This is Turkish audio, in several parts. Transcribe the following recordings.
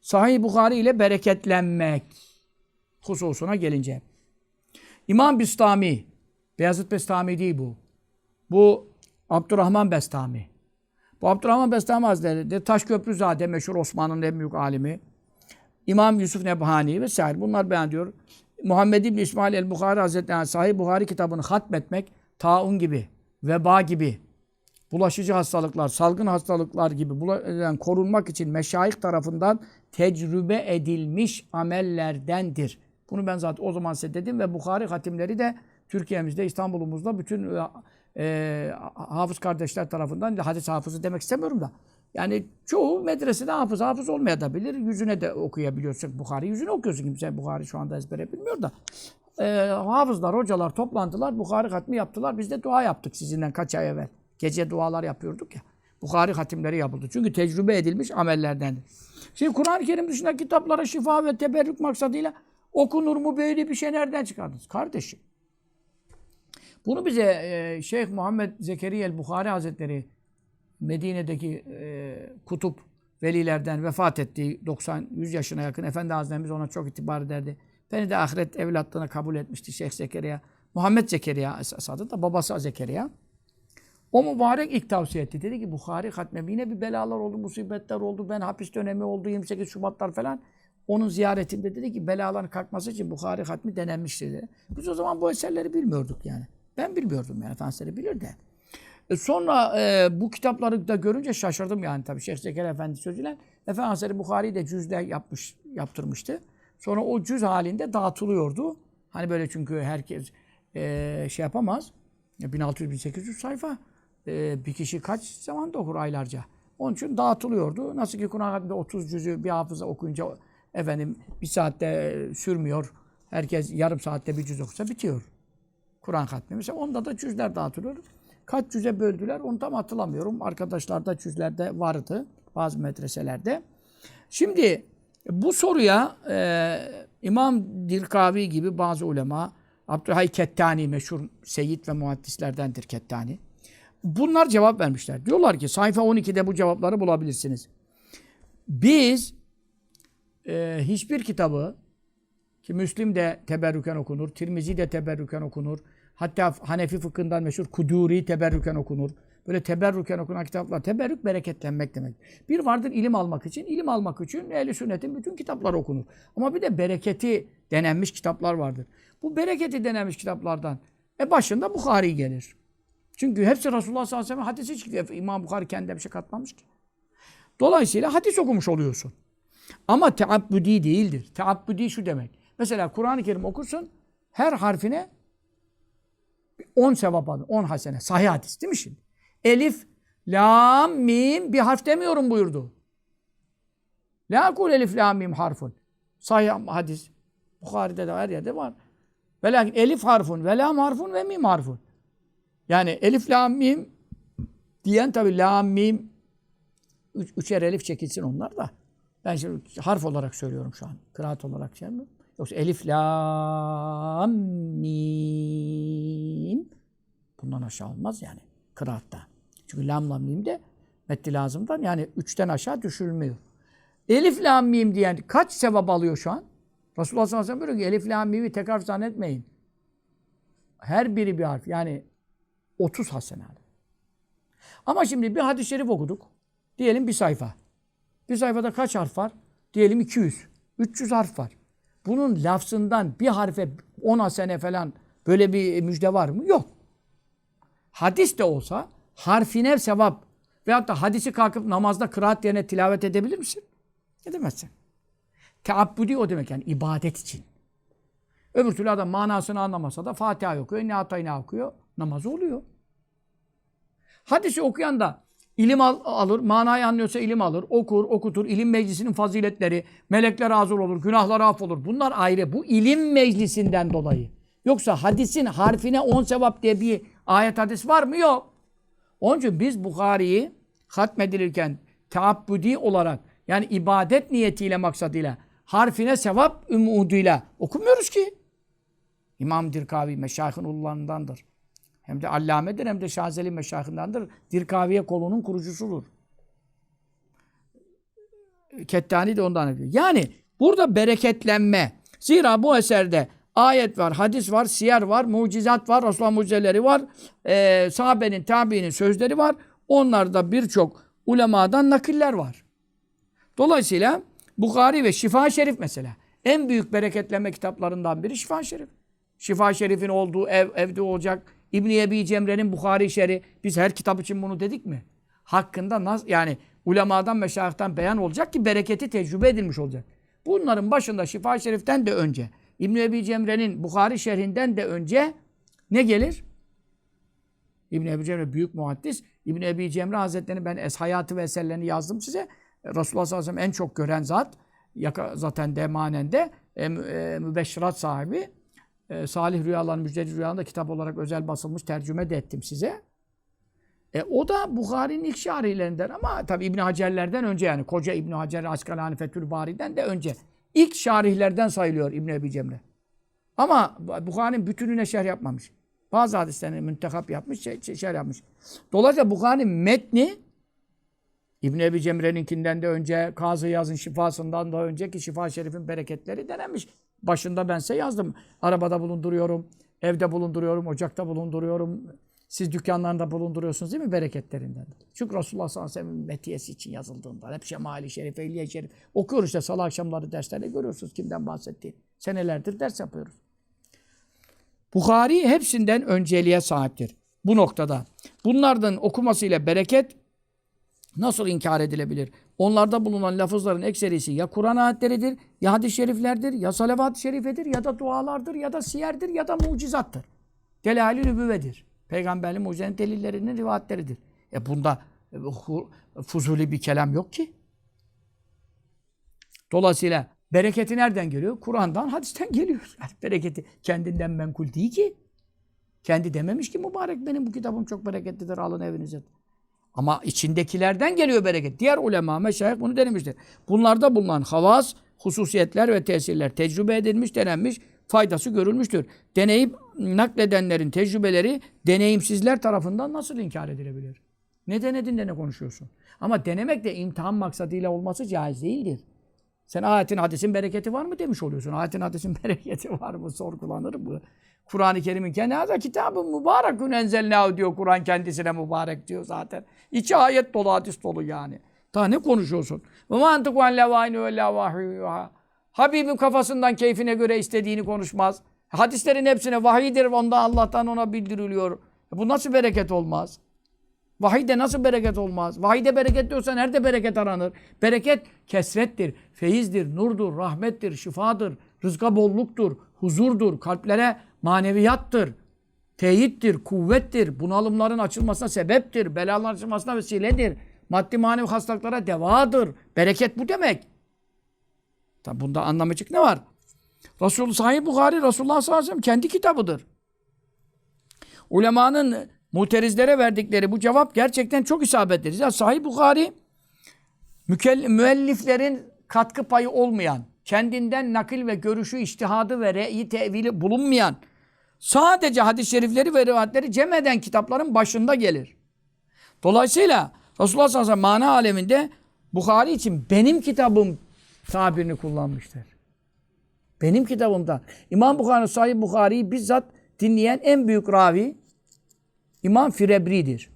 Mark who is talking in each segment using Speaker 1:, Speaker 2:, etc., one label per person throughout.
Speaker 1: Sahih Bukhari ile bereketlenmek hususuna gelince. İmam Bistami, Beyazıt Bestami değil bu. Bu Abdurrahman Bestami. Bu Abdurrahman Bestami Hazretleri de Taşköprüzade meşhur Osman'ın en büyük alimi. İmam Yusuf Nebhani vesaire bunlar beyan diyor. Muhammed İbni İsmail el-Bukhari Hazretleri Sahih Bukhari kitabını hatmetmek taun gibi, veba gibi, bulaşıcı hastalıklar, salgın hastalıklar gibi korunmak için meşayih tarafından tecrübe edilmiş amellerdendir. Bunu ben zaten o zaman size dedim ve Bukhari hatimleri de Türkiye'mizde, İstanbul'umuzda bütün e, e, hafız kardeşler tarafından hadis hafızı demek istemiyorum da. Yani çoğu medresede hafız, hafız olmayabilir. Yüzüne de okuyabiliyorsun Bukhari. Yüzüne okuyorsun kimse Bukhari şu anda ezbere bilmiyor da. E, hafızlar, hocalar toplandılar. Bukhari hatmi yaptılar. Biz de dua yaptık sizinden kaç ay evvel. Gece dualar yapıyorduk ya. Bukhari hatimleri yapıldı. Çünkü tecrübe edilmiş amellerdendir. Şimdi Kur'an-ı Kerim dışında kitaplara şifa ve teberrük maksadıyla okunur mu böyle bir şey nereden çıkardınız? Kardeşim. Bunu bize e, Şeyh Muhammed Zekeriya el-Bukhari Hazretleri Medine'deki e, kutup velilerden vefat etti. 90-100 yaşına yakın. Efendi Hazretlerimiz ona çok itibar ederdi. Beni de ahiret evlatlığına kabul etmişti Şeyh Zekeriya. Muhammed Zekeriya adı da babası Zekeriya. O mübarek ilk tavsiye etti. Dedi ki Bukhari hatme yine bir belalar oldu, musibetler oldu. Ben hapis dönemi oldu, 28 Şubatlar falan. Onun ziyaretinde dedi ki belaların kalkması için Bukhari hatmi denenmiş dedi. Biz o zaman bu eserleri bilmiyorduk yani. Ben bilmiyordum yani. Efendisi bilir de. E sonra e, bu kitapları da görünce şaşırdım yani tabii. Şeyh Zekeriya Efendi sözüyle. Efendi Bukhari'yi de cüzde yapmış, yaptırmıştı. Sonra o cüz halinde dağıtılıyordu. Hani böyle çünkü herkes e, şey yapamaz. 1600-1800 sayfa. E, bir kişi kaç zaman da okur aylarca. Onun için dağıtılıyordu. Nasıl ki Kur'an hakkında 30 cüzü bir hafıza okuyunca efendim bir saatte e, sürmüyor. Herkes yarım saatte bir cüz okusa bitiyor. Kur'an hatmi. Mesela onda da cüzler dağıtılıyor. Kaç cüze böldüler onu tam hatırlamıyorum. Arkadaşlarda cüzlerde vardı bazı medreselerde. Şimdi bu soruya e, İmam Dilkavi gibi bazı ulema, Abdülhay Kettani meşhur seyit ve muhaddislerdendir Kettani. Bunlar cevap vermişler. Diyorlar ki sayfa 12'de bu cevapları bulabilirsiniz. Biz e, hiçbir kitabı ki Müslim de teberrüken okunur, Tirmizi de teberrüken okunur. Hatta Hanefi fıkhından meşhur Kuduri teberrüken okunur. Böyle teberrüken okunan kitaplar. Teberrük bereketlenmek demek. Bir vardır ilim almak için. ilim almak için ehl sünnetin bütün kitapları okunur. Ama bir de bereketi denenmiş kitaplar vardır. Bu bereketi denenmiş kitaplardan e başında Bukhari gelir. Çünkü hepsi Resulullah sallallahu aleyhi ve sellem hadisi çıkıyor. İmam Bukhari kendine bir şey katmamış ki. Dolayısıyla hadis okumuş oluyorsun. Ama teabbüdi değildir. Teabbüdi şu demek. Mesela Kur'an-ı Kerim okursun, her harfine 10 sevap alır, 10 hasene. Sahih hadis değil mi şimdi? Elif, lam, mim bir harf demiyorum buyurdu. La kul elif, lam, mim harfun. Sahih hadis. Bukhari'de de her yerde var. Ve lakin elif harfun, ve lam harfun ve mim harfun. Yani elif, lam, mim diyen tabi lam, mim üç, üçer elif çekilsin onlar da. Ben şimdi harf olarak söylüyorum şu an. Kıraat olarak şey mi? Yoksa elif, lam, mim. Bundan aşağı olmaz yani kıraatta. Çünkü lam, lam, mim de metni lazımdan yani üçten aşağı düşülmüyor. Elif, lam, mim diyen kaç sevap alıyor şu an? Resulullah sallallahu aleyhi ve sellem buyuruyor ki elif, lam, mim'i tek harf zannetmeyin. Her biri bir harf. Yani 30 hasene. Ama şimdi bir hadis-i şerif okuduk. Diyelim bir sayfa. Bir sayfada kaç harf var? Diyelim 200. 300 harf var. Bunun lafzından bir harfe 10 hasene falan böyle bir müjde var mı? Yok. Hadis de olsa harfine sevap veyahut da hadisi kalkıp namazda kıraat yerine tilavet edebilir misin? Edemezsin. Teabbüdi o demek yani ibadet için. Öbür türlü adam manasını anlamasa da Fatiha okuyor, ne atayna okuyor. Namazı oluyor. Hadisi okuyan da ilim al, alır, manayı anlıyorsa ilim alır, okur, okutur, ilim meclisinin faziletleri, melekler hazır olur, günahlar affolur. Bunlar ayrı. Bu ilim meclisinden dolayı. Yoksa hadisin harfine on sevap diye bir ayet hadis var mı? Yok. Onun için biz Bukhari'yi hatmedilirken taabbüdi olarak yani ibadet niyetiyle maksadıyla harfine sevap umuduyla okumuyoruz ki. İmam Dirkavi meşayihın ullarındandır. Hem de allamedir hem de Şazeli meşayihındandır. Dirkaviye kolunun kurucusudur. Kettani de ondan ediyor. Yani burada bereketlenme. Zira bu eserde ayet var, hadis var, siyer var, mucizat var, Resulullah mucizeleri var, e, sahabenin, tabiinin sözleri var. Onlarda birçok ulemadan nakiller var. Dolayısıyla Bukhari ve Şifa Şerif mesela. En büyük bereketlenme kitaplarından biri Şifa Şerif. Şifa Şerif'in olduğu ev evde olacak. İbn Ebi Cemre'nin Bukhari Şer'i. Biz her kitap için bunu dedik mi? Hakkında nasıl yani ulemadan meşayihten beyan olacak ki bereketi tecrübe edilmiş olacak. Bunların başında Şifa Şerif'ten de önce İbn Ebi Cemre'nin Bukhari Şerhinden de önce ne gelir? İbn Ebi Cemre büyük muhaddis. İbn Ebi Cemre Hazretleri'nin ben es hayatı ve eserlerini yazdım size. Resulullah sallallahu aleyhi ve sellem en çok gören zat. Zaten de manende e, mü- e, mübeşşirat sahibi. E, Salih Rüyaların Müjdeli Rüyalarında kitap olarak özel basılmış tercüme de ettim size. E, o da Bukhari'nin ilk şarihlerinden ama tabi İbn Hacerlerden önce yani koca İbn Hacer Askalani Fethül Bari'den de önce. İlk şarihlerden sayılıyor İbn Ebi Cemre. Ama Bukhari'nin bütününe şerh yapmamış. Bazı hadislerini müntekap yapmış, şey- şey- şerh yapmış. Dolayısıyla Bukhari'nin metni İbn Ebi Cemre'ninkinden de önce, Kazı Yaz'ın şifasından da önceki şifa şerifin bereketleri denenmiş. Başında ben size yazdım. Arabada bulunduruyorum, evde bulunduruyorum, ocakta bulunduruyorum. Siz dükkanlarında bulunduruyorsunuz değil mi bereketlerinden? Çünkü Resulullah sallallahu aleyhi ve sellem'in metiyesi için yazıldığından. Hep Şemali Şerif, Ehliye Şerif. Okuyoruz işte salı akşamları derslerde görüyorsunuz kimden bahsettiğini. Senelerdir ders yapıyoruz. Bukhari hepsinden önceliğe sahiptir. Bu noktada. Bunlardan okumasıyla bereket nasıl inkar edilebilir? Onlarda bulunan lafızların ekserisi ya Kur'an ayetleridir, ya hadis-i şeriflerdir, ya salavat-ı şerifedir, ya da dualardır, ya da siyerdir, ya da mucizattır. Delali nübüvvedir. Peygamberli mucizenin delillerinin rivayetleridir. E bunda e, fuzuli bir kelam yok ki. Dolayısıyla bereketi nereden geliyor? Kur'an'dan, hadisten geliyor. Yani bereketi kendinden menkul değil ki. Kendi dememiş ki mübarek benim bu kitabım çok bereketlidir alın evinize. Ama içindekilerden geliyor bereket. Diğer ulema, meşayih bunu denemiştir. Bunlarda bulunan havas, hususiyetler ve tesirler tecrübe edilmiş, denenmiş, faydası görülmüştür. Deneyip nakledenlerin tecrübeleri deneyimsizler tarafından nasıl inkar edilebilir? Ne denedin de ne konuşuyorsun? Ama denemek de imtihan maksadıyla olması caiz değildir. Sen ayetin hadisin bereketi var mı demiş oluyorsun. Ayetin hadisin bereketi var mı sorgulanır mı? Kur'an-ı Kerim'in kendi haza kitabı mübarekün enzelnâhu diyor. Kur'an kendisine mübarek diyor zaten. İçi ayet dolu, hadis dolu yani. Daha ne konuşuyorsun? Ve mantıku en levâine ve lâ vahiyyuhâ. Habibim kafasından keyfine göre istediğini konuşmaz. Hadislerin hepsine vahiydir. Ondan Allah'tan ona bildiriliyor. E Bu nasıl bereket olmaz? Vahide nasıl bereket olmaz? Vahide bereket diyorsa nerede bereket aranır? Bereket kesrettir, feyizdir, nurdur, rahmettir, şifadır, rızka bolluktur, huzurdur, kalplere maneviyattır, teyittir, kuvvettir, bunalımların açılmasına sebeptir, belaların açılmasına vesiledir, maddi manevi hastalıklara devadır. Bereket bu demek. Tabi bunda anlamayacak ne var? Resulullah Sahih Bukhari Resulullah sallallahu aleyhi ve sellem kendi kitabıdır. Ulemanın muterizlere verdikleri bu cevap gerçekten çok isabetlidir. Ya Sahih Bukhari müelliflerin katkı payı olmayan, kendinden nakil ve görüşü, iştihadı ve re'yi tevili bulunmayan, sadece hadis-i şerifleri ve rivayetleri cem eden kitapların başında gelir. Dolayısıyla Resulullah sallallahu aleyhi ve sellem mana aleminde Bukhari için benim kitabım tabirini kullanmıştır. Benim kitabımda. İmam Bukhari, Sahih Bukhari'yi bizzat dinleyen en büyük ravi İmam Firebri'dir.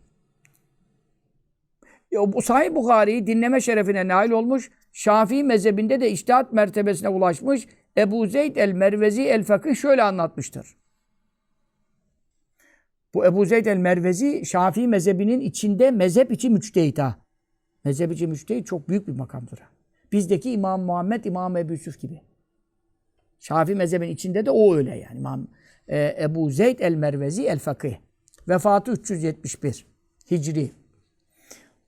Speaker 1: Bu Sahih Bukhari'yi dinleme şerefine nail olmuş. Şafii mezhebinde de içtihat mertebesine ulaşmış. Ebu Zeyd el-Mervezi el-Fakih şöyle anlatmıştır. Bu Ebu Zeyd el-Mervezi Şafii mezhebinin içinde mezhep içi müçtehit ha. Mezhep içi müçtehit çok büyük bir makamdır. Bizdeki İmam Muhammed, İmam Ebu Yusuf gibi. Şafii mezhebinin içinde de o öyle yani. İmam e, Ebu Zeyd el-Mervezi el-Fakih. Vefatı 371 Hicri.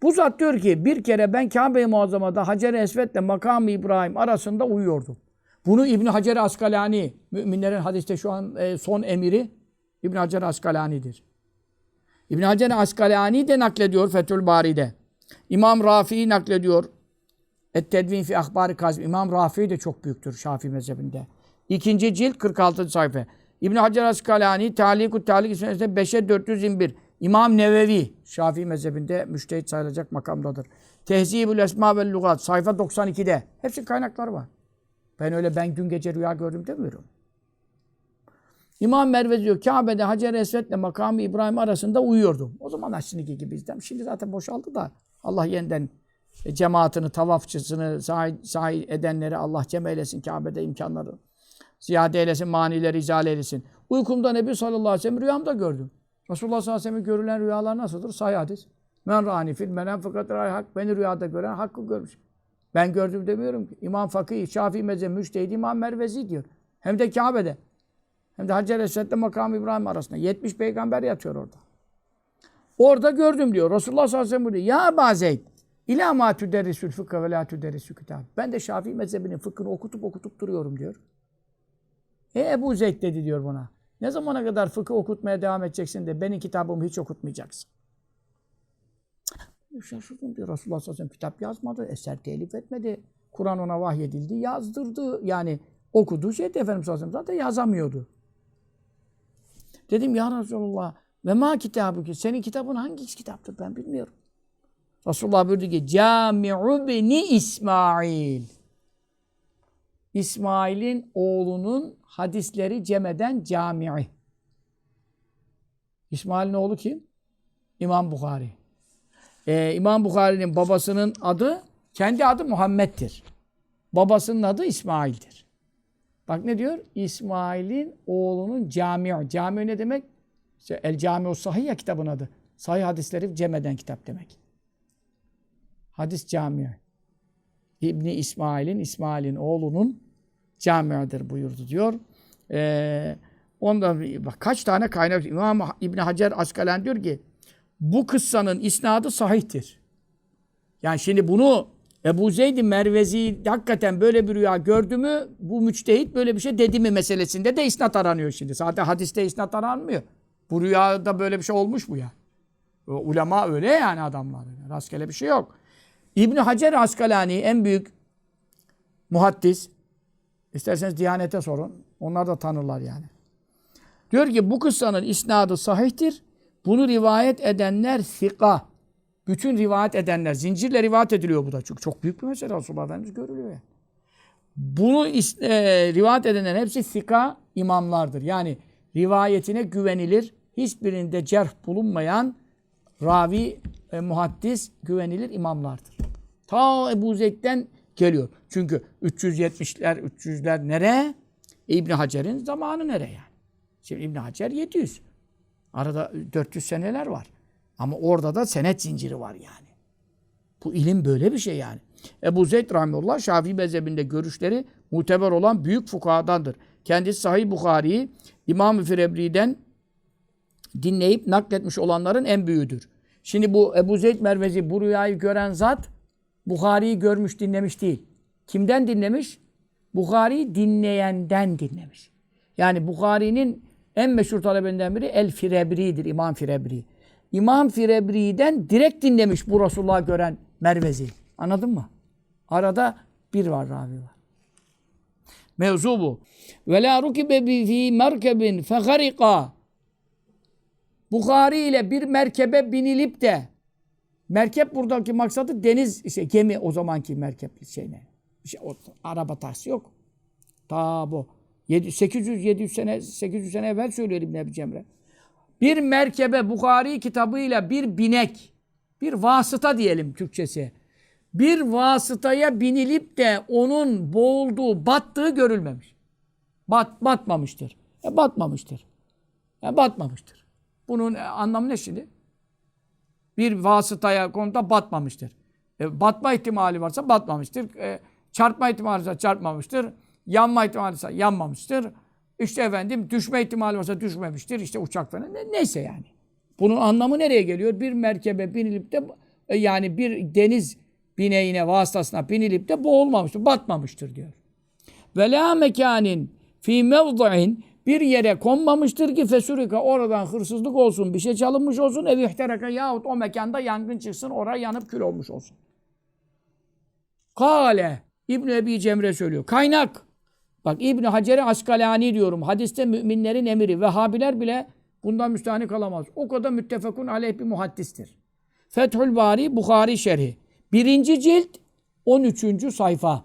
Speaker 1: Bu zat diyor ki bir kere ben Kabe-i Muazzama'da Hacer-i Esved'le Makam-ı İbrahim arasında uyuyordum. Bunu İbn Hacer Askalani, müminlerin hadiste şu an e, son emiri İbn Hacer Askalani'dir. İbn Hacer Askalani de naklediyor Fethül Bari'de. İmam Rafi'i naklediyor. Et-Tedvin fi Ahbari Kazim. İmam Rafi de çok büyüktür Şafii mezhebinde. İkinci cilt 46. sayfa. İbn Hacer Askalani Talikut Talik İsmail'de 5'e 421. İmam Nevevi, Şafii mezhebinde müştehit sayılacak makamdadır. Tehzibül Esma ve Lugat, sayfa 92'de. Hepsi kaynakları var. Ben öyle ben gün gece rüya gördüm demiyorum. İmam Merve diyor Kabe'de Hacer-i Esved'le makamı İbrahim arasında uyuyordum. O zaman şimdiki gibi izlem. Şimdi zaten boşaldı da Allah yeniden e, cemaatini, tavafçısını, sahi, sahi edenleri Allah cem eylesin Kabe'de imkanları. Ziyade eylesin, manileri izale eylesin. Uykumda Nebi sallallahu aleyhi ve sellem rüyamda gördüm. Resulullah sallallahu aleyhi ve sellem görülen rüyalar nasıldır? Sahih hadis. Men rani fil menem fakat ray hak. Beni rüyada gören hakkı görmüş. Ben gördüm demiyorum ki. İmam Fakih, Şafii mezhebi, Müştehid, İmam Mervezi diyor. Hem de Kabe'de. Hem de Hacer Esved'le makam İbrahim arasında. 70 peygamber yatıyor orada. Orada gördüm diyor. Resulullah sallallahu aleyhi ve sellem diyor. Ya Bazeyd. İlâ mâ tüderrisül fıkha ve lâ tüderrisül kitâb. Ben de Şafii mezhebinin fıkhını okutup okutup duruyorum diyor. E Ebu Zeyd dedi diyor buna. Ne zamana kadar fıkıh okutmaya devam edeceksin de benim kitabımı hiç okutmayacaksın. Şaşırdım diyor. Resulullah sallallahu aleyhi kitap yazmadı, eser telif etmedi. Kur'an ona vahyedildi, yazdırdı. Yani okuduğu şey de Efendimiz sallallahu aleyhi zaten yazamıyordu. Dedim ya Resulullah ve ma kitabı ki senin kitabın hangi kitaptır ben bilmiyorum. Resulullah buyurdu ki Cami'u beni İsmail. İsmail'in oğlunun hadisleri cemeden cami'i. İsmail'in oğlu kim? İmam Bukhari. Ee, İmam Bukhari'nin babasının adı, kendi adı Muhammed'dir. Babasının adı İsmail'dir. Bak ne diyor? İsmail'in oğlunun cami'i. Cami ne demek? İşte El Cami'u Sahih kitabın adı. Sahih hadisleri cem eden kitap demek. Hadis cami'i. İbni İsmail'in, İsmail'in oğlunun camiidir buyurdu diyor. Ee, ondan kaç tane kaynak İmam İbn Hacer Askalani diyor ki bu kıssanın isnadı sahihtir. Yani şimdi bunu Ebu Zeyd Mervezi hakikaten böyle bir rüya gördü mü bu müçtehit böyle bir şey dedi mi meselesinde de isnat aranıyor şimdi. Zaten hadiste isnat aranmıyor. Bu rüyada böyle bir şey olmuş mu ya? O Ulema öyle yani adamlar. Rastgele bir şey yok. İbn Hacer Askalani en büyük muhaddis. İsterseniz Diyanet'e sorun. Onlar da tanırlar yani. Diyor ki bu kıssanın isnadı sahihtir. Bunu rivayet edenler sika. Bütün rivayet edenler. Zincirle rivayet ediliyor bu da. Çünkü çok büyük bir mesele. Resulullah Efendimiz görülüyor yani. Bunu e, rivayet edenlerin hepsi sika imamlardır. Yani rivayetine güvenilir. Hiçbirinde cerh bulunmayan ravi, e, muhaddis güvenilir imamlardır. Ta Ebu Zeyd'den geliyor. Çünkü 370'ler, 300'ler nereye? İbn Hacer'in zamanı nereye yani? Şimdi İbn Hacer 700. Arada 400 seneler var. Ama orada da senet zinciri var yani. Bu ilim böyle bir şey yani. Ebu Zeyd Rahimullah Şafii mezhebinde görüşleri muteber olan büyük fukahadandır. Kendisi Sahih Bukhari'yi İmam-ı Firebri'den dinleyip nakletmiş olanların en büyüğüdür. Şimdi bu Ebu Zeyd Mervezi bu rüyayı gören zat Bukhari'yi görmüş dinlemiş değil. Kimden dinlemiş? Bukhari'yi dinleyenden dinlemiş. Yani Bukhari'nin en meşhur talebelerinden biri El Firebri'dir, İmam Firebri. İmam Firebri'den direkt dinlemiş bu Resulullah'ı gören Mervezi. Anladın mı? Arada bir var, ravi var. Mevzu bu. Ve la rukibe bi fi merkebin fegarika. Bukhari ile bir merkebe binilip de merkep buradaki maksadı deniz işte gemi o zamanki merkep şeyine. İşte o, araba taksi yok. Ta bu 800 700 sene 800 sene evvel söylüyor İbn Ebi Cemre. Bir merkebe Bukhari kitabıyla bir binek, bir vasıta diyelim Türkçesi. Bir vasıtaya binilip de onun boğulduğu, battığı görülmemiş. Bat, batmamıştır. E, batmamıştır. E, batmamıştır. Bunun e, anlamı ne şimdi? Bir vasıtaya konuda batmamıştır. E, batma ihtimali varsa batmamıştır. E, çarpma ihtimali varsa çarpmamıştır. Yanma ihtimali varsa yanmamıştır. İşte efendim düşme ihtimali varsa düşmemiştir. İşte uçak falan. Ne, neyse yani. Bunun anlamı nereye geliyor? Bir merkebe binilip de e, yani bir deniz bineğine vasıtasına binilip de boğulmamıştır. Batmamıştır diyor. Ve la mekanin fi mevda'in bir yere konmamıştır ki fesurika oradan hırsızlık olsun, bir şey çalınmış olsun, ev ihteraka yahut o mekanda yangın çıksın, oraya yanıp kül olmuş olsun. Kale İbn Ebi Cemre söylüyor. Kaynak. Bak İbn Hacer Askalani diyorum. Hadiste müminlerin emiri. Vehhabiler bile Bundan müstahni kalamaz. O kadar müttefekun aleyh bir muhaddistir. Fethül Bari Bukhari Şerhi. Birinci cilt 13. sayfa.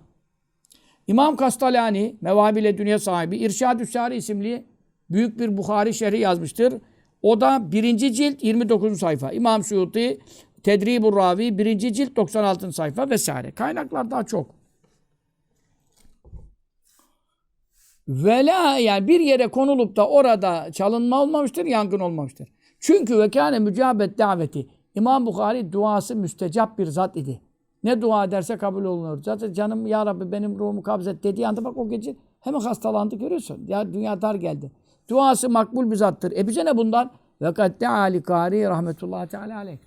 Speaker 1: İmam Kastalani, Mevabile Dünya sahibi, İrşad-ü Sari isimli büyük bir Bukhari şerhi yazmıştır. O da birinci cilt 29. sayfa. İmam Suyuti, Tedribur Ravi, birinci cilt 96. sayfa vesaire. Kaynaklar daha çok. Vela yani bir yere konulup da orada çalınma olmamıştır, yangın olmamıştır. Çünkü ve kâne mücabet daveti. İmam Bukhari duası müstecap bir zat idi. Ne dua ederse kabul olunur. Zaten canım ya Rabbi benim ruhumu kabzet dediği anda bak o gece hemen hastalandı görüyorsun. Ya dünya dar geldi. Duası makbul bir zattır. E bize ne bundan? Ve kad Ali Kari rahmetullahi teala aleyh.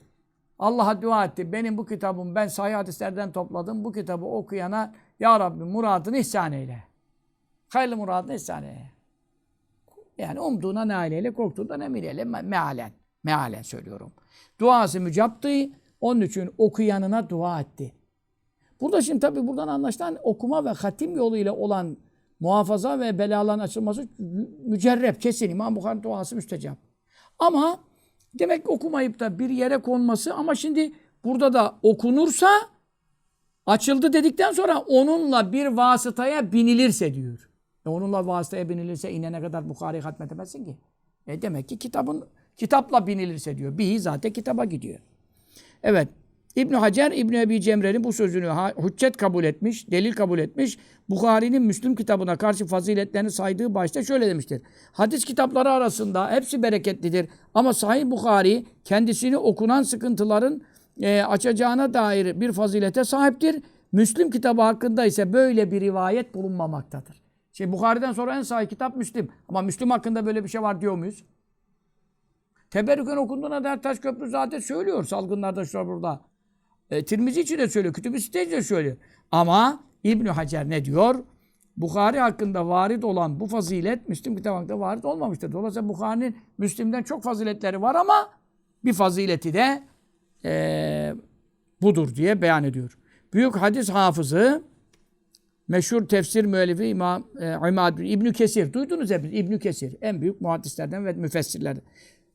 Speaker 1: Allah'a dua etti. Benim bu kitabım ben sahih hadislerden topladım. Bu kitabı okuyana ya Rabbi muradını ihsan eyle. Hayırlı muradını ihsan eyle. Yani umduğuna nail eyle, korktuğundan emin eyle. Me- Mealen. Mealen söylüyorum. Duası mücaptı. Onun için okuyanına dua etti. Burada şimdi tabii buradan anlaşılan okuma ve hatim yoluyla olan muhafaza ve belaların açılması mü- mücerrep, kesin. İmam Bukhari duası müstecap. Ama demek ki okumayıp da bir yere konması ama şimdi burada da okunursa açıldı dedikten sonra onunla bir vasıtaya binilirse diyor. E onunla vasıtaya binilirse inene kadar Bukhari'yi hatmedemezsin ki. E demek ki kitabın kitapla binilirse diyor. Bihi zaten kitaba gidiyor. Evet. İbn Hacer İbn Ebi Cemre'nin bu sözünü hüccet kabul etmiş, delil kabul etmiş. Bukhari'nin Müslüm kitabına karşı faziletlerini saydığı başta şöyle demiştir. Hadis kitapları arasında hepsi bereketlidir ama Sahih Bukhari kendisini okunan sıkıntıların e, açacağına dair bir fazilete sahiptir. Müslüm kitabı hakkında ise böyle bir rivayet bulunmamaktadır. Şey Bukhari'den sonra en sahih kitap Müslim. Ama Müslüm hakkında böyle bir şey var diyor muyuz? Teberrüken okunduğuna dair taş köprü zaten söylüyor salgınlarda şu burada. E, Tirmizi için de söylüyor. Kütüb-i de söylüyor. Ama İbn Hacer ne diyor? Bukhari hakkında varid olan bu fazilet Müslim kitabı hakkında varid olmamıştır. Dolayısıyla Bukhari'nin Müslim'den çok faziletleri var ama bir fazileti de e, budur diye beyan ediyor. Büyük hadis hafızı meşhur tefsir müellifi İmam e, İmad Kesir. Duydunuz hepiniz İbn Kesir. En büyük muhaddislerden ve müfessirlerden.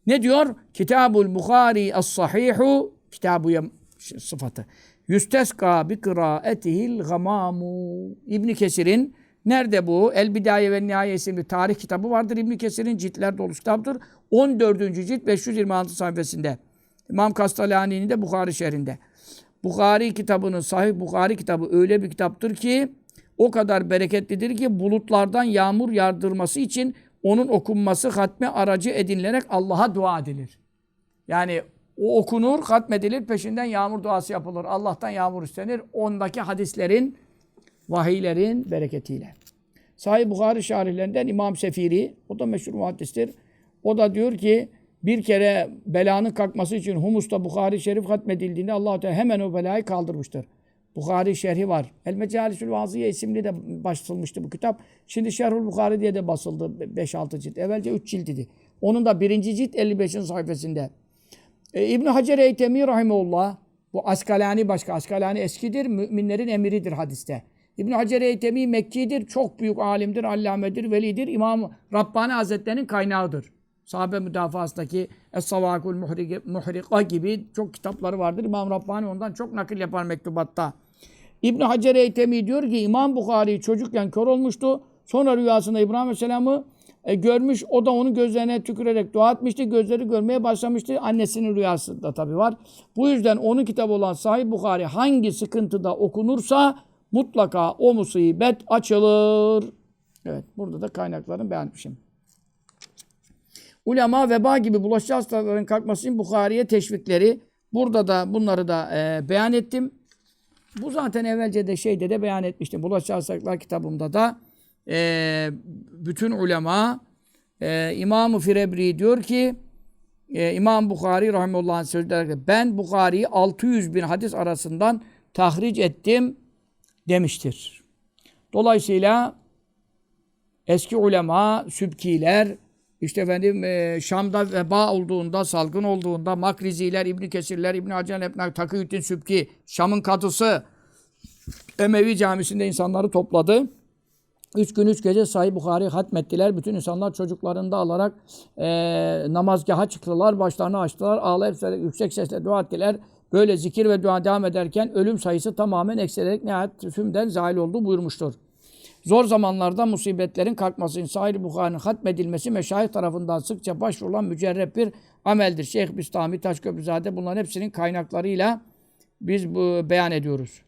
Speaker 1: Ne diyor? Kitabul Bukhari as-Sahihu kitabı sıfatı. Yüsteska bi kıraetihil gamamu. İbn Kesir'in nerede bu? El Bidaye ve Nihaye isimli tarih kitabı vardır. İbn Kesir'in ciltler dolu kitaptır. 14. cilt 526 sayfasında. İmam Kastalani'nin de Bukhari şehrinde. Bukhari kitabının, Sahih Bukhari kitabı öyle bir kitaptır ki o kadar bereketlidir ki bulutlardan yağmur yağdırması için onun okunması hatme aracı edinilerek Allah'a dua edilir. Yani o okunur, hatmedilir, peşinden yağmur duası yapılır. Allah'tan yağmur istenir. Ondaki hadislerin, vahiylerin bereketiyle. Sahih Bukhari şarihlerinden İmam Sefiri, o da meşhur muhaddistir. O da diyor ki bir kere belanın kalkması için Humus'ta Bukhari Şerif hatmedildiğinde allah Teala hemen o belayı kaldırmıştır. Bukhari şerhi var. El Mecalisül Vaziye isimli de basılmıştı bu kitap. Şimdi Şerhul Bukhari diye de basıldı 5-6 cilt. Evvelce 3 cilt idi. Onun da birinci cilt 55. sayfasında. E, İbn Hacer Eytemi Rahimullah bu Askalani başka. Askalani eskidir. Müminlerin emiridir hadiste. İbn Hacer Eytemi Mekki'dir. Çok büyük alimdir, allamedir, velidir. İmam Rabbani Hazretleri'nin kaynağıdır. Sahabe müdafasındaki Es-Savakul Muhrika gibi çok kitapları vardır. İmam Rabbani ondan çok nakil yapar mektubatta. İbn Hacer Eytemi diyor ki İmam Bukhari çocukken kör olmuştu. Sonra rüyasında İbrahim Aleyhisselam'ı e, görmüş. O da onun gözlerine tükürerek dua etmişti. Gözleri görmeye başlamıştı. Annesinin rüyasında tabi var. Bu yüzden onun kitabı olan Sahih Bukhari hangi sıkıntıda okunursa mutlaka o musibet açılır. Evet burada da kaynaklarını beğenmişim. Ulema veba gibi bulaşıcı hastalıkların kalkması için Bukhari'ye teşvikleri. Burada da bunları da e, beyan ettim. Bu zaten evvelce de şeyde de beyan etmiştim. Bulaşıcı hastalıklar kitabımda da e, bütün ulema e, İmam-ı Firebri diyor ki e, İmam Bukhari rahimullah'ın sözleri ben Bukhari'yi 600 bin hadis arasından tahric ettim demiştir. Dolayısıyla eski ulema, sübkiler, işte efendim e, Şam'da veba olduğunda, salgın olduğunda Makriziler, İbn Kesirler, İbn Hacer, İbn Takiyüddin Sübki, Şam'ın kadısı Emevi camisinde insanları topladı. Üç gün üç gece Sahih Bukhari hatmettiler. Bütün insanlar çocuklarını da alarak eee namazgaha çıktılar. Başlarını açtılar. Ağlayıp yüksek sesle dua ettiler. Böyle zikir ve dua devam ederken ölüm sayısı tamamen eksilerek nihayet tümden zahil oldu buyurmuştur. Zor zamanlarda musibetlerin kalkması, Sahih Bukhari'nin hatmedilmesi meşayih tarafından sıkça başvurulan mücerrep bir ameldir. Şeyh Bistami, Taşköprüzade bunların hepsinin kaynaklarıyla biz bu beyan ediyoruz.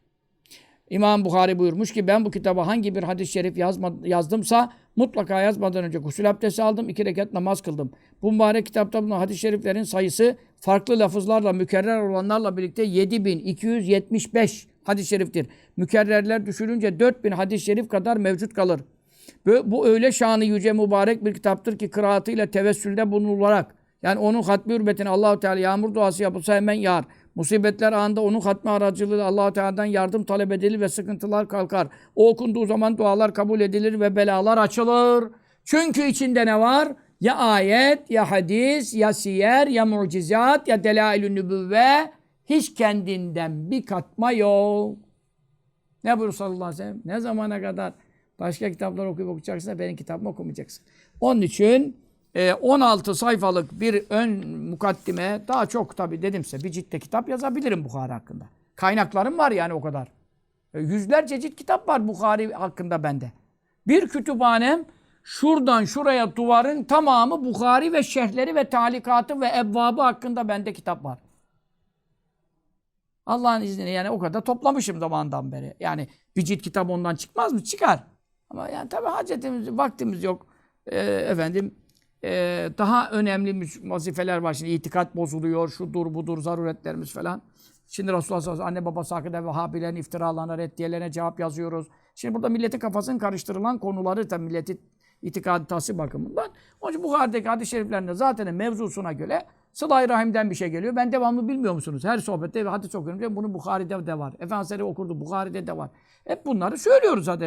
Speaker 1: İmam Bukhari buyurmuş ki ben bu kitaba hangi bir hadis-i şerif yazma, yazdımsa mutlaka yazmadan önce gusül abdesti aldım, iki rekat namaz kıldım. Bu mübarek kitapta bulunan hadis-i şeriflerin sayısı farklı lafızlarla, mükerrer olanlarla birlikte 7275 hadis-i şeriftir. Mükerrerler düşürünce 4000 hadis-i şerif kadar mevcut kalır. Bu, bu öyle şanı yüce mübarek bir kitaptır ki kıraatıyla tevessülde bulunularak yani onun hatmi hürmetine Allahu Teala yağmur duası yapılsa hemen yağar. Musibetler anında onun hatmi aracılığıyla Allahu Teala'dan yardım talep edilir ve sıkıntılar kalkar. O okunduğu zaman dualar kabul edilir ve belalar açılır. Çünkü içinde ne var? Ya ayet, ya hadis, ya siyer, ya mucizat, ya delail-ü nübüvve. Hiç kendinden bir katma yok. Ne buyuruyor sallallahu aleyhi ve sellem? Ne zamana kadar başka kitaplar okuyup okuyacaksın da benim kitabımı okumayacaksın. Onun için e, 16 sayfalık bir ön mukaddime daha çok tabi dedimse bir ciltte kitap yazabilirim Bukhari hakkında. Kaynaklarım var yani o kadar. E, yüzlerce cilt kitap var Bukhari hakkında bende. Bir kütüphanem şuradan şuraya duvarın tamamı Bukhari ve şerhleri ve talikatı ve ebbabı hakkında bende kitap var. Allah'ın izniyle yani o kadar toplamışım zamandan beri. Yani bir cilt kitap ondan çıkmaz mı? Çıkar. Ama yani tabii hacetimiz, vaktimiz yok. Ee, efendim ee, daha önemli vazifeler var. Şimdi itikat bozuluyor, şudur budur, zaruretlerimiz falan. Şimdi Resulullah sallallahu anne babası hakkında Vehhabilerin iftiralarına, reddiyelerine cevap yazıyoruz. Şimdi burada milletin kafasının karıştırılan konuları tabii milletin itikaditası bakımından. Onun için Bukhari'deki hadis-i şeriflerinde zaten mevzusuna göre Sıla-i Rahim'den bir şey geliyor. Ben devamlı bilmiyor musunuz? Her sohbette hadis okuyorum. Bunu Bukhari'de de var. Efendimiz okurdu. Bukhari'de de var. Hep bunları söylüyoruz zaten.